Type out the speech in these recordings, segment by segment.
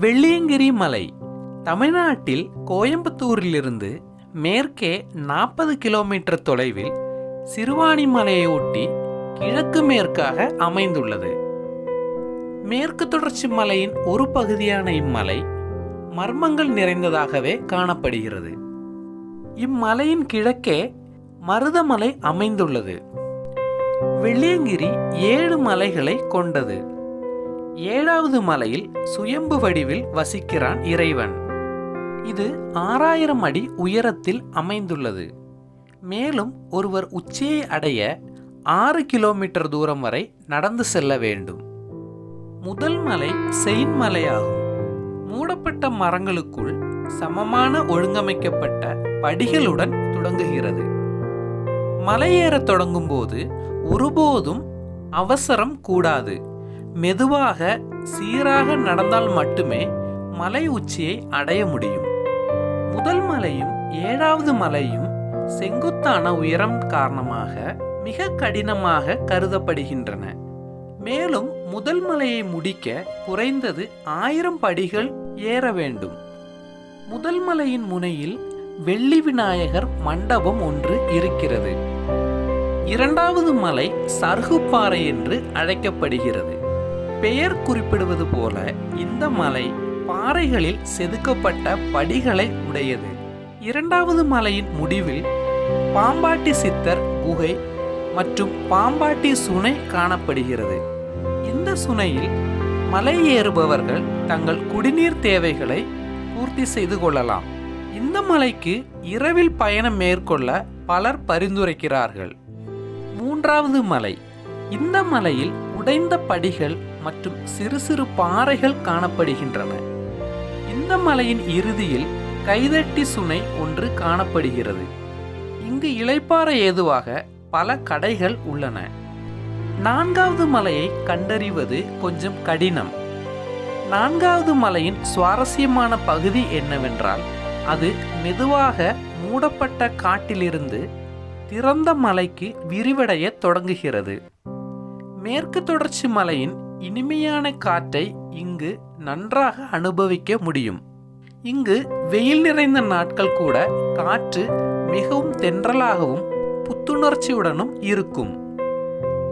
வெள்ளியங்கிரி மலை. தமிழ்நாட்டில் கோயம்புத்தூரிலிருந்து மேற்கே நாற்பது கிலோமீட்டர் தொலைவில் சிறுவாணி மலையை ஒட்டி கிழக்கு மேற்காக அமைந்துள்ளது. மேற்கு தொடர்ச்சி மலையின் ஒரு பகுதியான இம்மலை மர்மங்கள் நிறைந்ததாகவே காணப்படுகிறது. இம்மலையின் கிழக்கே மருதமலை அமைந்துள்ளது. வெள்ளியங்கிரி ஏழு மலைகளை கொண்டது. ஏழாவது மலையில் சுயம்பு வடிவில் வசிக்கிறான் இறைவன். இது ஆறாயிரம் அடி உயரத்தில் அமைந்துள்ளது. மேலும் ஒருவர் உச்சியை அடைய ஆறு கிலோமீட்டர் தூரம் வரை நடந்து செல்ல வேண்டும். முதல் மலை செயின் மலையாகும். மூடப்பட்ட மரங்களுக்குள் சமமான ஒழுங்கமைக்கப்பட்ட படிகளுடன் தொடங்குகிறது. மலையேறத் தொடங்கும் போது ஒருபோதும் அவசரம் கூடாது. மெதுவாக சீராக நடந்தால் மட்டுமே மலை உச்சியை அடைய முடியும். முதல் மலையும் ஏழாவது மலையும் செங்குத்தான உயரம் காரணமாக மிக கடினமாக கருதப்படுகின்றன. மேலும் முதல் மலையை முடிக்க குறைந்தது ஆயிரம் படிகள் ஏற வேண்டும். முதல் மலையின் முனையில் வெள்ளி விநாயகர் மண்டபம் ஒன்று இருக்கிறது. இரண்டாவது மலை சருகுப்பாறை என்று அழைக்கப்படுகிறது. பெயர் குறிப்பிடுவது போல இந்த மலை பாறைகளில் செதுக்கப்பட்ட படிகளை உடையது. இரண்டாவது மலையின் முடிவில் பாம்பாட்டி சித்தர் குகை மற்றும் பாம்பாட்டி சுனை காணப்படுகிறது. இந்த சுனையில் மலை ஏறுபவர்கள் தங்கள் குடிநீர் தேவைகளை பூர்த்தி செய்து கொள்ளலாம். இந்த மலைக்கு இரவில் பயணம் மேற்கொள்ள பலர் பரிந்துரைக்கிறார்கள். மூன்றாவது மலை. இந்த மலையில் உடைந்த படிகள் மற்றும் சிறு சிறு பாறைகள் காணப்படுகின்றன. இந்த மலையின் இறுதியில் கைதட்டி சுனை ஒன்று காணப்படுகிறது. இங்கு இலைப்பாறை ஏதுவாக பல கடைகள் உள்ளன. நான்காவது மலையை கண்டறிவது கொஞ்சம் கடினம். நான்காவது மலையின் சுவாரஸ்யமான பகுதி என்னவென்றால் அது மெதுவாக மூடப்பட்ட காட்டிலிருந்து திறந்த மலைக்கு விரிவடைய தொடங்குகிறது. மேற்கு தொடர்ச்சி மலையின் இனிமையான காற்றை இங்கு நன்றாக அனுபவிக்க முடியும். இங்கு வெயில் நிறைந்த நாட்கள் கூட காற்று மிகவும் தென்றலாகவும் புத்துணர்ச்சியுடனும் இருக்கும்.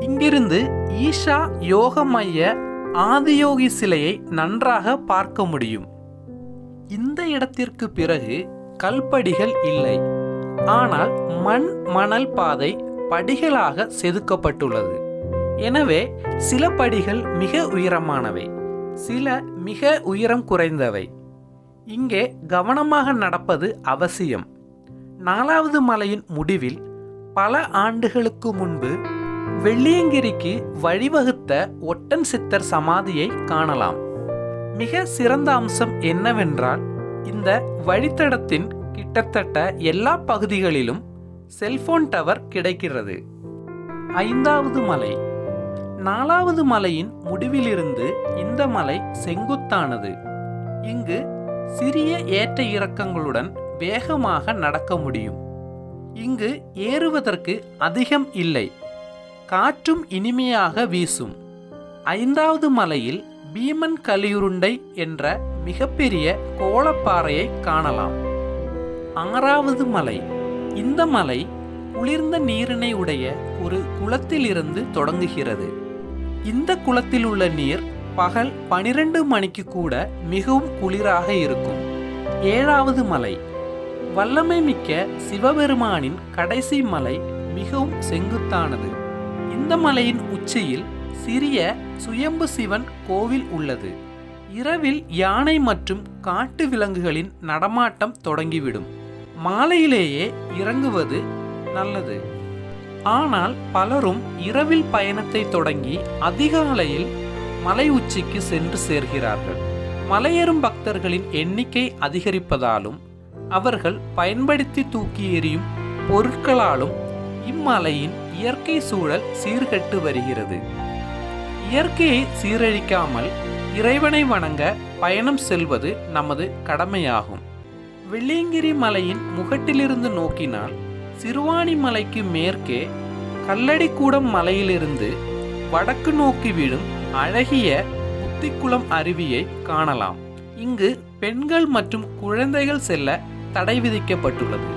இங்கிருந்து ஈஷா யோக மைய ஆதியோகி சிலையை நன்றாக பார்க்க முடியும். இந்த இடத்திற்கு பிறகு கல்படிகள் இல்லை. ஆனால் மண் மணல் பாதை படிகளாக செதுக்கப்பட்டுள்ளது. எனவே சில படிகள் மிக உயரமானவை சில மிக உயரம் குறைந்தவை. இங்கே கவனமாக நடப்பது அவசியம். நாலாவது மலையின் முடிவில் பல ஆண்டுகளுக்கு முன்பு வெள்ளியங்கிரிக்கு வழிவகுத்த ஒட்டன் சித்தர் சமாதியை காணலாம். மிக சிறந்த அம்சம் என்னவென்றால் இந்த வழித்தடத்தின் கிட்டத்தட்ட எல்லா பகுதிகளிலும் செல்போன் டவர் கிடைக்கிறது. ஐந்தாவது மலை நாலாவது மலையின் முடிவிலிருந்து இந்த மலை செங்குத்தானது. இங்கு சிறிய ஏற்ற இறக்கங்களுடன் வேகமாக நடக்க முடியும். இங்கு ஏறுவதற்கு அதிகம் இல்லை. காற்றும் இனிமையாக வீசும். ஐந்தாவது மலையில் பீமன் கலியுருண்டை என்ற மிகப்பெரிய கோளப்பாறையை காணலாம். ஆறாவது மலை. இந்த மலை குளிர்ந்த நீரினை உடைய ஒரு குளத்திலிருந்து தொடங்குகிறது. இந்த குளத்தில் உள்ள நீர் பகல் பனிரெண்டு மணிக்கு கூட மிகவும் குளிராக இருக்கும். ஏழாவது மலை. வல்லமை மிக்க சிவபெருமானின் கடைசி மலை மிகவும் செங்குத்தானது. இந்த மலையின் உச்சியில் சிறிய சுயம்பு சிவன் கோவில் உள்ளது. இரவில் யானை மற்றும் காட்டு விலங்குகளின் நடமாட்டம் தொடங்கிவிடும். மாலையிலேயே இறங்குவது நல்லது. ஆனால் பலரும் இரவில் பயணத்தை தொடங்கி அதிகாலையில் மலை உச்சிக்கு சென்று சேர்கிறார்கள். மலையேறும் பக்தர்களின் எண்ணிக்கை அதிகரிப்பதாலும் அவர்கள் பயன்படுத்தி தூக்கி எறியும் பொருட்களாலும் இம்மலையின் இயற்கை சூழல் சீர்கெட்டு வருகிறது. இயற்கையை சீரழிக்காமல் இறைவனை வணங்க பயணம் செல்வது நமது கடமையாகும். வெள்ளியங்கிரி மலையின் முகட்டிலிருந்து நோக்கினால் சிறுவாணி மலைக்கு மேற்கே கல்லடிக்கூடம் மலையிலிருந்து வடக்கு நோக்கி விழும் அழகிய புத்திக்குளம் அருவியை காணலாம். இங்கு பெண்கள் மற்றும் குழந்தைகள் செல்ல தடை விதிக்கப்பட்டுள்ளது.